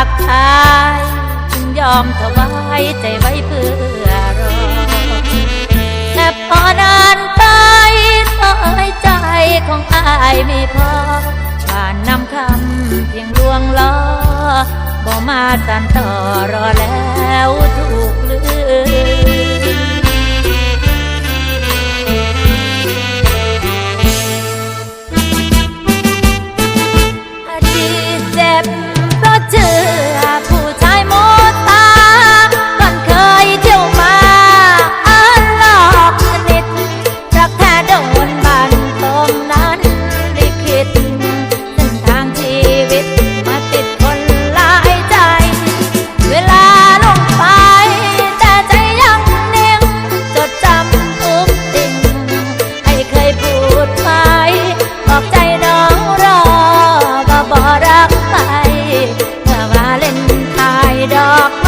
ากทายจึงยอมถวายใจไว้เพื่อรอ แต่พอนานไปต่อให้ใจของอายไม่พอผ่านนำคำเพียงลวงล้อบอกมาสันต่อรอแล้วถูกลืม ดอก